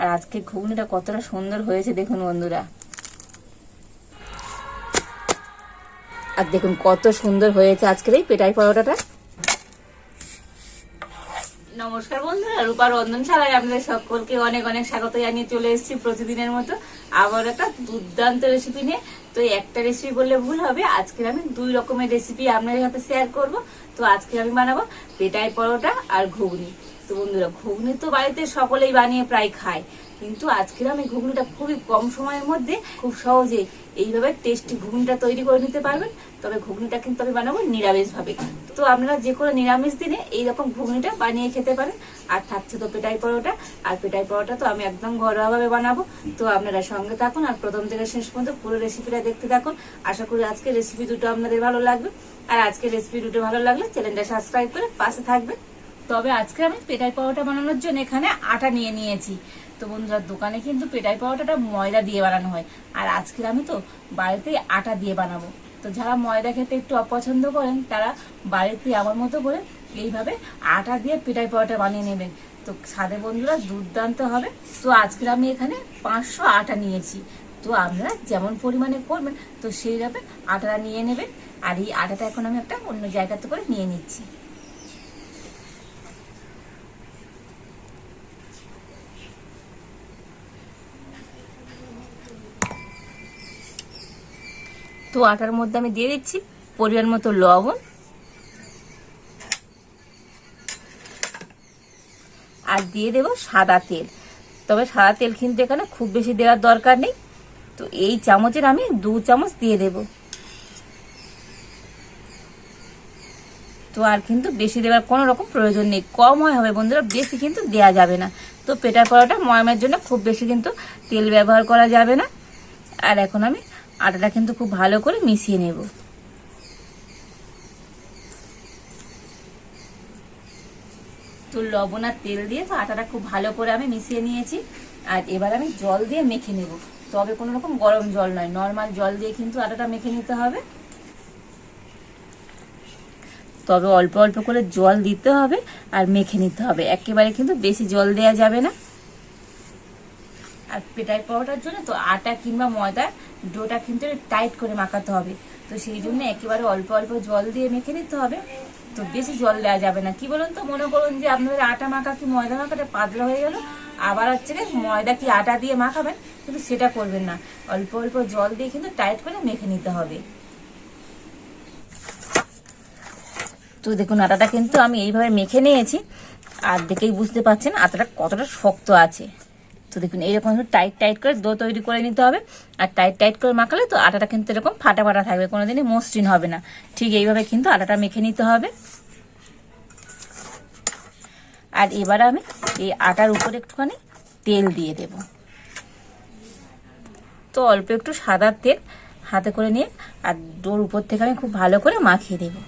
আর আজকে ঘুগনিটা কতটা সুন্দর হয়েছে দেখুন বন্ধুরা। আর দেখুন কত সুন্দর হয়েছে আজকের এই পেটাই পরোটাটা। নমস্কার বন্ধুরা, রূপা রন্ধনশালায় আপনাদের সকলকে অনেক অনেক স্বাগত জানিয়ে চলে এসেছি প্রতিদিনের মতো আবার একটা দুর্দান্ত রেসিপি নিয়ে। তো একটা রেসিপি বললে ভুল হবে আজকে আমি দুই রকমের রেসিপি আপনাদের সাথে শেয়ার করব। তো আজকে আমি বানাবো পেটাই পরোটা আর ঘুগনি। তো বন্ধুরা, ঘুগনি তো বাড়িতে সকলেই বানিয়ে প্রায় খায়। কিন্তু আজকের আমি ঘুগনিটা খুবই কম সময়ের মধ্যে খুব সহজে এইভাবে টেস্টি ঘুগনিটা তৈরি করে নিতে পারবেন। তবে ঘুগনিটা কিন্তু আমি বানাবো নিরামিষ ভাবে তো আপনারা যে কোনো নিরামিষ দিনে এইরকম ঘুগনিটা বানিয়ে খেতে পারেন। আর থাকছে তো পেটাই পরোটা। আর পেটাই পরোটা তো আমি একদম ঘরোয়াভাবে বানাবো। তো আপনারা সঙ্গে থাকুন আর প্রথম থেকে শেষ পর্যন্ত পুরো রেসিপিটা দেখতে থাকুন। আশা করি আজকের রেসিপি দুটো আপনাদের ভালো লাগবে। আর আজকের রেসিপি দুটো ভালো লাগলে চ্যানেলটা সাবস্ক্রাইব করে পাশে থাকবেন। তবে আজকে আমি পেটাই পরোটা বানানোর জন্য এখানে আটা নিয়ে নিয়েছি। তো বন্ধুরা, দোকানে কিন্তু পেটাই পরোটাটা ময়দা দিয়ে বানানো হয়। আর আজকের আমি তো বাড়িতেই আটা দিয়ে বানাবো। তো যারা ময়দা খেতে একটু অপছন্দ করেন, তারা বাড়িতে আমার মতো করে এইভাবে আটা দিয়ে পেটাই পরোটা বানিয়ে নেবেন। তো সাদে বন্ধুরা দুর্দান্ত হবে। তো আজকের আমি এখানে পাঁচশো আটা নিয়েছি। তো আপনারা যেমন পরিমাণে করবেন, তো সেইভাবে আটাটা নিয়ে নেবেন। আর এই আটাটা এখন আমি একটা অন্য জায়গাতে করে নিয়ে নিচ্ছি। তো আটার মধ্যে আমি দিয়ে দিচ্ছি পরিমাণ মতো লবণ। আর দিয়ে দেব সাদা তেল। তবে সাদা তেল কিন্তু এখানে খুব বেশি দেওয়ার দরকার নেই। তো এই চামচের আমি দু চামচ দিয়ে দেব। তো আর কিন্তু বেশি দেওয়ার কোনো রকম প্রয়োজন নেই। কম হয় হবে বন্ধুরা, বেশি কিন্তু দেওয়া যাবে না। তো পেটার পরোটা ময়মের জন্য খুব বেশি কিন্তু তেল ব্যবহার করা যাবে না। আর এখন আমি আটাটা কিন্তু খুব ভালো করে মিশিয়ে নেব। তো লবণ আর তেল দিয়ে তো আটাটা খুব ভালো করে আমি মিশিয়ে নিয়েছি। আর এবার আমি জল দিয়ে মেখে নেব। তবে কোনো রকম গরম জল নয়, নর্মাল জল দিয়ে কিন্তু আটাটা মেখে নিতে হবে। তবে অল্প অল্প করে জল দিতে হবে আর মেখে নিতে হবে। একেবারে কিন্তু বেশি জল দেয়া যাবে না। আর পেটাই পরোটার জন্য তো আটা কিংবা ময়দা ডোটা কিন্তু টাইট করে মাখাতে হবে। তো সেই জন্য একেবারে অল্প অল্প জল দিয়ে মেখে নিতে হবে। তো বেশি জল দেওয়া যাবে না। কি বলুন তো? মনে করুন যে আপনাদের আটা মাখা কি ময়দা মাখাটা পাতলা হয়ে গেল। আবার হচ্ছে ময়দা কি আটা দিয়ে মাখাবেন? কিন্তু সেটা করবেন না। অল্প অল্প জল দিয়ে কিন্তু টাইট করে মেখে নিতে হবে। তো দেখুন, আটাটা কিন্তু আমি এইভাবে মেখে নিয়েছি। আর দেখেই বুঝতে পারছেন, আটাটা কতটা শক্ত আছে। তো দেখুন এইরকম টাইট টাইট করে দো তৈরি করে নিতে হবে। আর টাইট টাইট করে মাখালে তো আটাটা কিন্তু এরকম ফাটা ফাটা থাকবে, কোনোদিনই মসৃণ হবে না। ঠিক এইভাবে কিন্তু আটাটা মেখে নিতে হবে। আর এবার আমি এই আটার উপরে একটুখানি তেল দিয়ে দেব। তো অল্প একটু সাদা তেল হাতে করে নিয়ে আর ডোর উপর থেকে আমি খুব ভালো করে মাখিয়ে দেবো।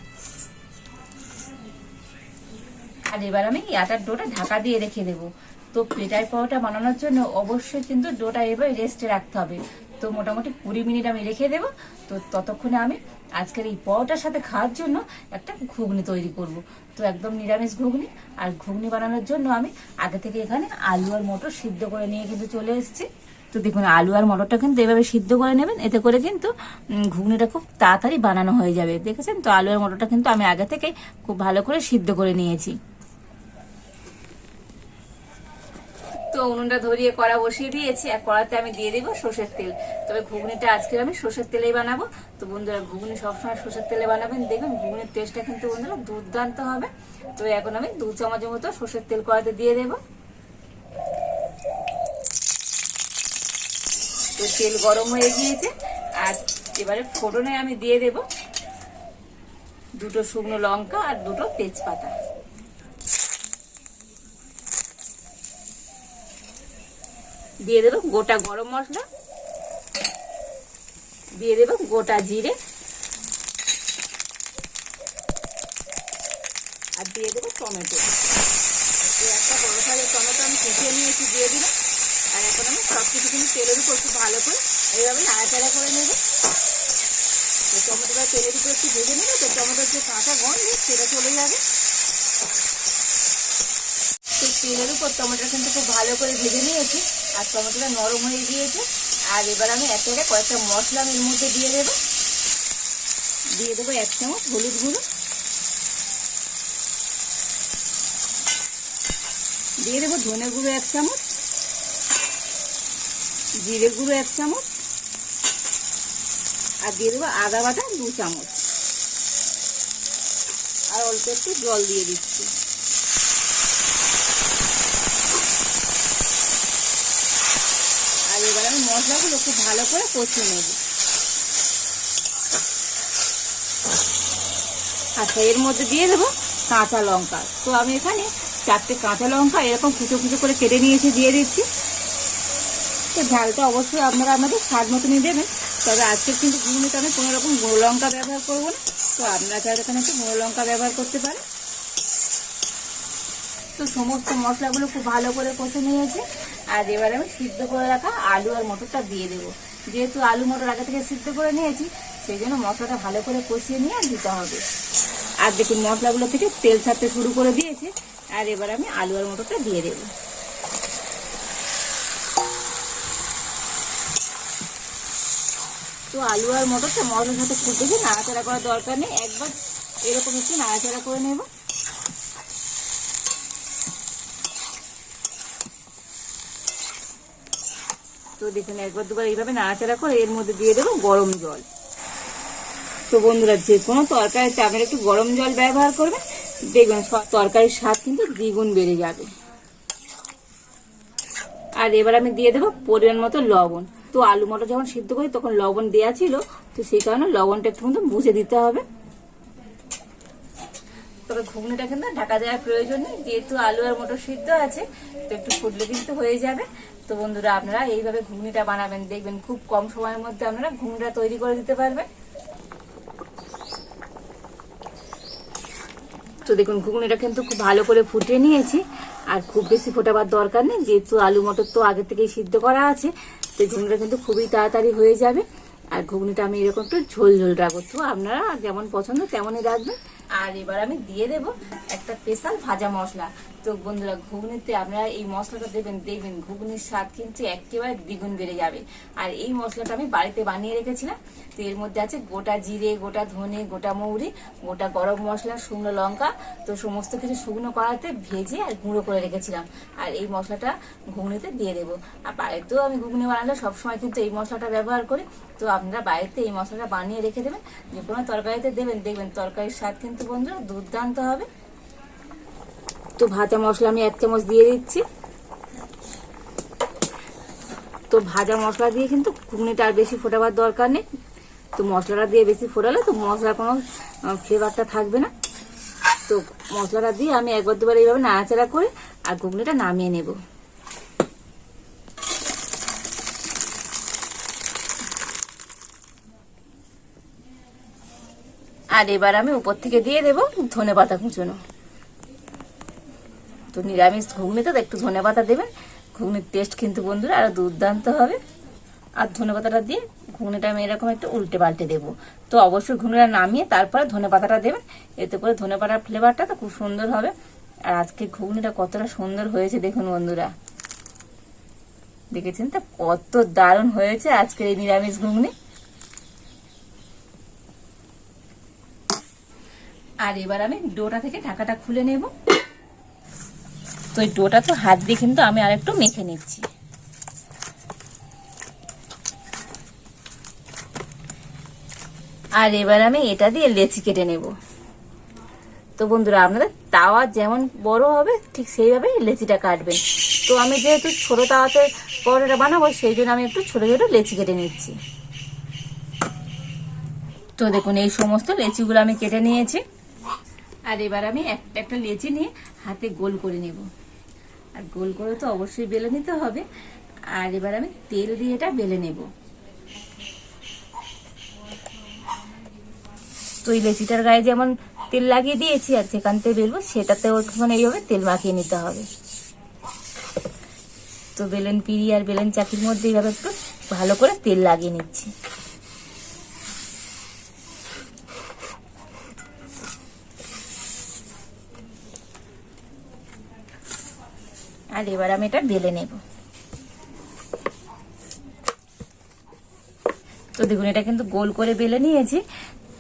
আর এবার আমি এই আটার ডোটা ঢাকা দিয়ে রেখে দেবো। তো পেটাই পরোটা বানানোর জন্য অবশ্যই কিন্তু ডোটা এবার রেস্টে রাখতে হবে। তো মোটামুটি কুড়ি মিনিট আমি রেখে দেবো। তো ততক্ষণে আমি আজকের এই পরোটার সাথে খাওয়ার জন্য একটা ঘুগনি তৈরি করব। তো একদম নিরামিষ ঘুগনি। আর ঘুগনি বানানোর জন্য আমি আগে থেকে এখানে আলু আর মটর সিদ্ধ করে নিয়ে কিন্তু চলে এসেছি। তো দেখুন, আলু আর মটরটা কিন্তু এভাবে সিদ্ধ করে নেবেন। এতে করে কিন্তু ঘুগনিটা খুব তাড়াতাড়ি বানানো হয়ে যাবে। দেখেছেন? তো আলু আর মটরটা কিন্তু আমি আগে থেকে খুব ভালো করে সিদ্ধ করে নিয়েছি। উনুনটা ধরিয়ে কড়া বসিয়ে দিয়েছি, আর কড়াতে আমি দিয়ে দিব সর্ষের তেল। তবে ঘুগনিটা আজকে আমি সর্ষের তেলেই বানাবো। তো বন্ধুরা, ঘুগনি সবসময় সর্ষের তেলে বানাবেন। দেখবেন ঘুগনির টেস্টটা কিন্তু বন্ধুরা দুর্দান্ত হবে। তো এখন আমি দু চামচের মতো সর্ষের তেল কড়াতে দিয়ে দেবো। তো তেল গরম হয়ে গিয়েছে, আর এবারে ফোড়নে আমি দিয়ে দেব দুটো শুকনো লঙ্কা আর দুটো তেজপাতা। দিয়ে দেবো গোটা গরম মশলা। দিয়ে দেবো গোটা জিরে। আর দিয়ে দেবো টমেটো। একটা বড় সাইজের টমেটো আমি কুচিয়ে নিয়েছি, দিয়ে দিলাম। আর এখন আমি সব কিছু কিন্তু তেলের উপর খুব ভালো করে এইভাবে নাড়াচাড়া করে নেব। তো টমেটোটা তেলের উপর একটু ভেজে নেবে, তো টমেটোর যে কাঁচা গন্ধ সেটা চলে যাবে। তেলের উপর টমেটো কিন্তু খুব ভালো করে ভেজে নিয়েছি, আর টমেটোটা নরম হয়ে গিয়েছে। আর এবার আমি একে একে কয়েকটা মশলা এর মধ্যে দিয়ে দেবো। দিয়ে দেবো এক চামচ হলুদ গুঁড়ো। দিয়ে দেবো ধনে গুঁড়ো এক চামচ, জিরে গুঁড়ো এক চামচ, আর দিয়ে দেবো আদা বাটা দু চামচ। আর অল্প একটু জল দিয়ে দিচ্ছি আর এবার আমি মশলাগুলো খুব ভালো করে কষিয়ে নেব। আচ্ছা এর মধ্যে দিয়ে দেবো কাঁচা লঙ্কা। তো আমি এখানে চারটে কাঁচা লঙ্কা এরকম কুচো কুচো করে কেটে নিয়েছি, দিয়ে দিচ্ছি। তো ঝালটা অবশ্যই আপনারা আমাদের স্বাদ মতনই দেবেন। তবে আজকে কিন্তু ঘুগনিতে আমি কোনো রকম গুঁড়ো লঙ্কা ব্যবহার করব না। তো আপনারা চাইলে এখানে একটু গুঁড়ো লঙ্কা ব্যবহার করতে পারেন। তো সমস্ত মশলাগুলো খুব ভালো করে কষে নিয়েছে। আর এবারে আমি সিদ্ধ করে রাখা আলু আর মটরটা দিয়ে দেবো। যেহেতু আলু মটর আগে থেকে সিদ্ধ করে নিয়েছি, সেই জন্য মশলাটা ভালো করে কষিয়ে নিয়ে আর দিতে হবে। আর দেখুন, মশলাগুলো থেকে তেল ছাড়তে শুরু করে দিয়েছে। আর এবার আমি আলু আর মটরটা দিয়ে দেবো। তো আলু আর মটরটা মশলার সাথে ফুটেছে নাড়াচাড়া করার দরকার নেই। একবার এরকম একটু নাড়াচাড়া করে নেব। তো দেখুন একবার দুবার এইভাবে নাড়াচাড়া করে এর মধ্যে দিয়ে দেবো গরম জল। তো বন্ধুরা, যে কোনো তরকারিতে আপনারা একটু গরম জল ব্যবহার করবেন। দেখবেন তরকারির স্বাদ কিন্তু দ্বিগুণ বেড়ে যাবে। আর এবার আমি দিয়ে দেবো পরিমাণ মতো লবণ। তো আলু মটর যখন সিদ্ধ করি, তখন লবণ দেওয়া ছিল। তো সেই কারণে লবণটা একটু কিন্তু বুঝে দিতে হবে। তবে ঘুগনিটা কিন্তু ঢাকা দেওয়ার প্রয়োজন নেই। যেহেতু আলু আর মটর সিদ্ধ আছে, তো একটু ফুটলে কিন্তু হয়ে যাবে। তো বন্ধুরা, আপনারা এইভাবে ঘুগনিটা বানাবেন, দেখবেন খুব কম সময়ের মধ্যে আপনারা ঘুগনিটা তৈরি করে দিতে পারবেন। তো দেখুন, ঘুগনিটা কিন্তু খুব ভালো করে ফুটিয়ে নিয়েছি, আর খুব বেশি ফোটাবার দরকার নেই, যেহেতু আলু মটর তো আগে থেকেই সিদ্ধ করা আছে, তো ঘুগনিটা কিন্তু খুবই তাড়াতাড়ি হয়ে যাবে। আর ঘুগনিটা আমি এরকম একটু ঝোল ঝোল রাখব, তো আপনারা যেমন পছন্দ তেমনই রাখবেন। আর এবার আমি দিয়ে দেব একটা স্পেশাল ভাজা মশলা। তো বন্ধুরা, ঘুগনিতে আপনারা এই মশলাটা দেবেন, দেখবেন ঘুগনির স্বাদ কিন্তু একেবারে দ্বিগুণ বেড়ে যাবে। আর এই মশলাটা আমি বাড়িতে বানিয়ে রেখেছিলাম। তো এর মধ্যে আছে গোটা জিরে, গোটা ধনে, গোটা মৌরি, গোটা গরম মশলা, শুকনো লঙ্কা, তো সমস্ত কিছু শুকনো করাতে ভেজে আর গুঁড়ো করে রেখেছিলাম। আর এই মশলাটা ঘুগনিতে দিয়ে দেবো। আর বাড়িতেও আমি ঘুগনি বানালে সবসময় কিন্তু এই মশলাটা ব্যবহার করি। তো আপনারা বাড়িতে এই মশলাটা বানিয়ে রেখে দেবেন। যে কোনো তরকারিতে দেবেন, দেখবেন তরকারির স্বাদ কিন্তু বন্ধুরা দুর্দান্ত হবে। তো ভাজা মশলা আমি এক চামচ দিয়ে দিচ্ছি। তো ভাজা মশলা দিয়ে কিন্তু ঘুগনিটা আর বেশি ফোটাবার দরকার নেই। তো মশলাটা দিয়ে বেশি ফোটালে তো মশলার কোনো ফ্লেভারটা থাকবে না। তো মশলাটা দিয়ে আমি একবার দুবার এইভাবে নাড়াচাড়া করে আর ঘুগনিটা নামিয়ে নেব। আর এবার আমি উপর থেকে দিয়ে দেব ধনে পাতা কুচোনো। তো নিরামিষ ঘুগনিতে তো একটু ধনে পাতা দেবেন। ঘুগনির টেস্ট কিন্তু বন্ধুরা আরও দুর্দান্ত হবে। আর ধনে পাতাটা দিয়ে ঘুগনিটা আমি এরকম একটু উল্টে পাল্টে দেবো। তো অবশ্যই ঘুগনিটা নামিয়ে তারপরে ধনে পাতাটা দেবেন। এতে করে ধনে পাতার ফ্লেভারটা তো খুব সুন্দর হবে। আর আজকে ঘুগনিটা কতটা সুন্দর হয়েছে দেখুন বন্ধুরা। দেখেছেন তো? কত দারুণ হয়েছে আজকের এই নিরামিষ ঘুগনি। আর এবার আমি ডোটা থেকে ঢাকাটা খুলে নেব। তো এই ডোটা তো হাত দিয়ে কিন্তু আমি আরেকটু মেখে নিচ্ছি। আর এবার আমি এটা দিয়ে লেচি কেটে নেব। তো বন্ধুরা, আপনাদের তাওয়া যেমন বড় হবে, ঠিক সেইভাবে লেচিটা কাটবেন। তো আমি যেহেতু ছোট তাওয়াতে পরোটা বানাবো, সেই জন্য আমি একটু ছোট ছোট লেচি কেটে নিচ্ছি। তো দেখুন, এই সমস্ত লেচিগুলো আমি কেটে নিয়েছি। আর এবার আমি একটা একটা লেচি নিয়ে হাতে গোল করে নেব। আর গোল করে তো অবশ্যই বেলে নিতে হবে। আর এবার আমি তেল দিয়ে এটা বেলে নেব। তো এই লেচিটার গায়ে যেমন তেল লাগিয়ে দিয়েছি আর যেখান থেকে বেলবো সেটাতেও ওখানে এইভাবে তেল মাখিয়ে নিতে হবে। তো বেলেন পিড়ি আর বেলেন চাকির মধ্যে এইভাবে একটু ভালো করে তেল লাগিয়ে নিচ্ছি। আর এবার আমি এটা বেলে নেব। তো দেখুন, এটা কিন্তু গোল করে বেলে নিয়েছি।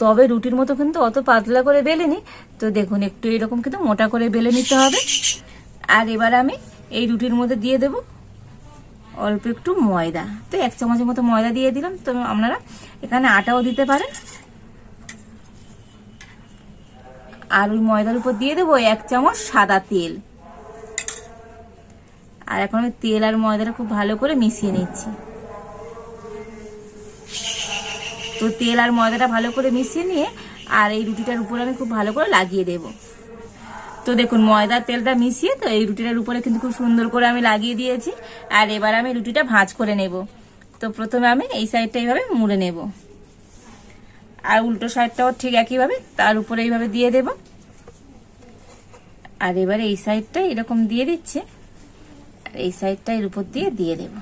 তবে রুটির মতো কিন্তু অত পাতলা করে বেলে নি তো দেখুন, একটু এরকম কিন্তু মোটা করে বেলে নিতে হবে। আর এবার আমি এই রুটির মধ্যে দিয়ে দেব অল্প একটু ময়দা। তো এক চামচের মতো ময়দা দিয়ে দিলাম। তো আপনারা এখানে আটাও দিতে পারেন। আর ওই ময়দার উপর দিয়ে দেবো এক চামচ সাদা তেল। আর এখন আমি তেল আর ময়দাটা খুব ভালো করে মিশিয়ে নিচ্ছি। তো তেল আর ময়দাটা ভালো করে মিশিয়ে নিয়ে আর এই রুটিটার উপরে আমি খুব ভালো করে লাগিয়ে দেব। তো দেখুন ময়দা তেলটা মিশিয়ে তো এই রুটিটার উপরে কিন্তু খুব সুন্দর করে আমি লাগিয়ে দিয়েছি। আর এবার আমি রুটিটা ভাঁজ করে নেব। তো প্রথমে আমি এই সাইডটা এইভাবে মুড়ে নেব। আর উল্টো সাইডটাও ঠিক একইভাবে তার উপরে এইভাবে দিয়ে দেব। আর এবারে এই সাইডটা এরকম দিয়ে দিচ্ছে। এই সাইডটা এর উপর দিয়ে দিয়ে দেব।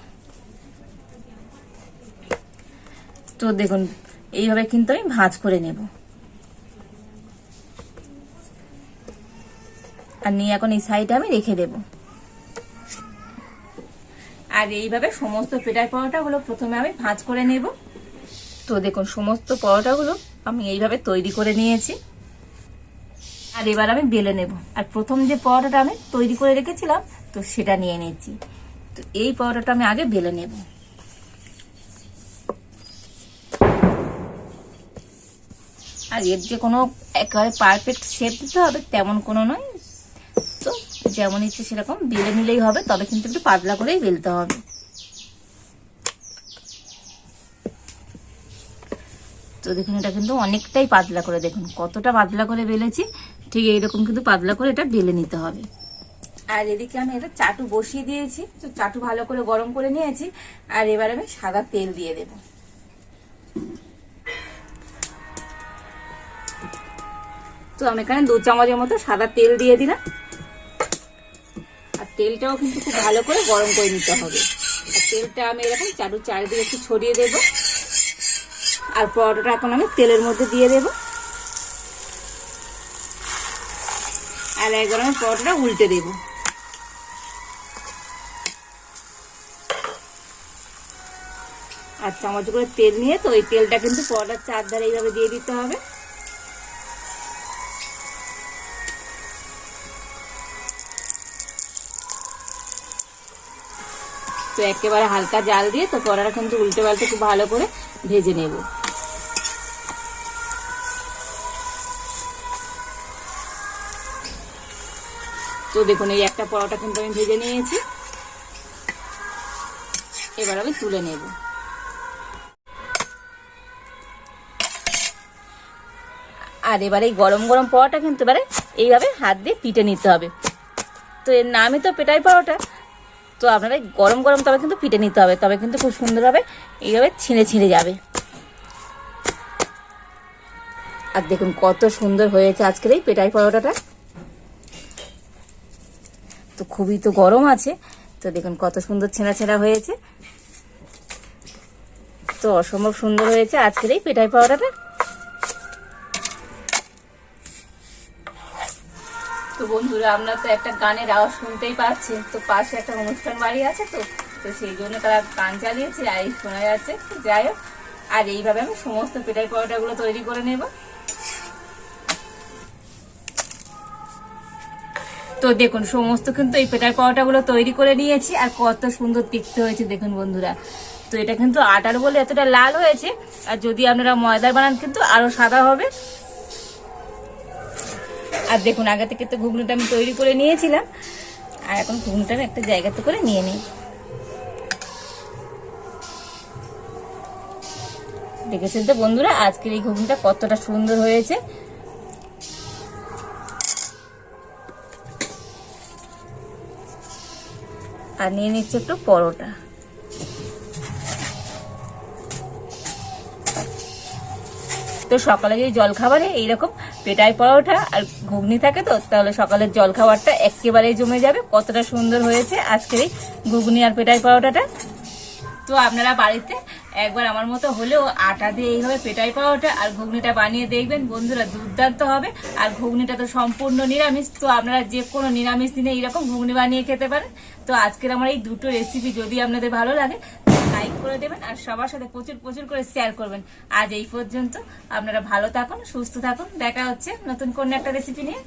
তো দেখুন, এইভাবে কিন্তু আমি ভাঁজ করে নেব। আর নিয়ে এখন এই সাইডটা আমি রেখে দেব। আর এইভাবে সমস্ত পেটার পরোটাগুলো প্রথমে আমি ভাঁজ করে নেব। তো দেখুন, সমস্ত পরোটাগুলো আমি এইভাবে তৈরি করে নিয়েছি। আর এবার আমি বেলে নেব। আর প্রথম যে পরোটাটা আমি তৈরি করে রেখেছিলাম তো সেটা নিয়ে নিচ্ছি তো এই পরোটাটা আমি আগে বেলে নেব। আর এর যে কোনো একেবারে পারফেক্ট শেপ দিতে হবে, তেমন কোনো নয়। তো যেমন ইচ্ছে সেরকম বেলে নিলেই হবে, তবে কিন্তু একটু পাতলা করেই বেলতে হবে। তো দেখুন, এটা কিন্তু অনেকটাই পাতলা করে, দেখুন কতটা পাতলা করে বেলেছি, ঠিক এইরকম কিন্তু পাতলা করে এটা বেলে নিতে হবে। আর এদিকে আমি এটা চাটু বসিয়ে দিয়েছি। তো চাটু ভালো করে গরম করে নিয়েছি। আর এবার আমি সাদা তেল দিয়ে দেব। তো আমি এখানে দু চামচের মতো সাদা তেল দিয়ে দিলাম। আর তেলটাও কিন্তু খুব ভালো করে গরম করে নিতে হবে। আর তেলটা আমি এরকম চাটুর চারিদিকে একটু ছড়িয়ে দেবো। আর পরোটাটা এখন আমি তেলের মধ্যে দিয়ে দেব। আর একবার আমি পরোটাটা উল্টে দেব। আর চামচ করে তেল নিয়ে, তো ওই তেলটা কিন্তু পরোটার চারধারে এইভাবে দিয়ে দিতে হবে। তো একেবারে হালকা জাল দিয়ে তো পরোটা কিন্তু উল্টে পাল্টে খুব ভালো করে ভেজে নেব। তো দেখুন, এই একটা পরোটা কিন্তু আমি ভেজে নিয়েছি। এবার আমি তুলে নেব। আর এবারে এই গরম গরম পরোটা কিন্তু এবারে এইভাবে হাত দিয়ে পিটে নিতে হবে। তো এর নামই তো পেটাই পরোটা। তো আপনারা গরম গরম তবে কিন্তু পিটে নিতে হবে, তবে কিন্তু খুব সুন্দরভাবে এইভাবে ছিঁড়ে ছিঁড়ে যাবে। আর দেখুন কত সুন্দর হয়েছে আজকের এই পেটাই পরোটাটা। তো খুবই তো গরম আছে, তো দেখুন কত সুন্দর ছেঁড়া ছেঁড়া হয়েছে। তো অসম্ভব সুন্দর হয়েছে আজকের এই পেটাই পরোটাটা। তো বন্ধুরা আপনারা তো একটা গানের আওয়াজ শুনতেই পাচ্ছেন তো পাশে একটা অনুষ্ঠান বাড়ি আছে তো তো সেই জন্য তারা গান চালিয়েছে আর এই শোনা যাচ্ছে। যাই হোক, আর এইভাবে আমি সমস্ত পেটাই পরোটাগুলো তৈরি করে নেব। তো দেখুন, সমস্ত কিন্তু এই পেটার পরোটাগুলো তৈরি করে নিয়েছি আর কত সুন্দর দেখতে হয়েছে, দেখুন বন্ধুরা। তো এটা কিন্তু আটার বলে এতটা লাল হয়েছে, আর যদি আপনারা ময়দার বানান কিন্তু আরও সাদা হবে। আর দেখুন আগে থেকে তো ঘুগনিটা আমি তৈরি করে নিয়েছিলাম। আর এখন ঘুগনিটা একটা জায়গাতে করে নিয়ে নিই। দেখেছেন তো বন্ধুরা, আজকের এই ঘুগনিটা কতটা সুন্দর হয়েছে। আর নিয়ে নিচ্ছে একটু পরোটা। তো সকালে যদি জলখাবারে এইরকম পেটাই পরোটা আর ঘুগনি থাকে তো, তাহলে সকালের জল জলখাবারটা একেবারেই জমে যাবে। কতটা সুন্দর হয়েছে আজকের এই ঘুগনি আর পেটাই পরোটাটা। তো আপনারা বাড়িতে একবার আমার মতো হলেও আটা দিয়ে এইভাবে পেটাই পাওয়াটা আর ঘুগনিটা বানিয়ে দেখবেন। বন্ধুরা, দুর্দান্ত হবে। আর ঘুগনিটা তো সম্পূর্ণ নিরামিষ। তো আপনারা যে কোনো নিরামিষ দিনে এইরকম ঘুগনি বানিয়ে খেতে পারেন। তো আজকের আমার এই দুটো রেসিপি যদি আপনাদের ভালো লাগে লাইক করে দেবেন আর সবার সাথে প্রচুর প্রচুর করে শেয়ার করবেন। আজ এই পর্যন্ত। আপনারা ভালো থাকুন, সুস্থ থাকুন। দেখা হচ্ছে নতুন কোন একটা রেসিপি নিয়ে।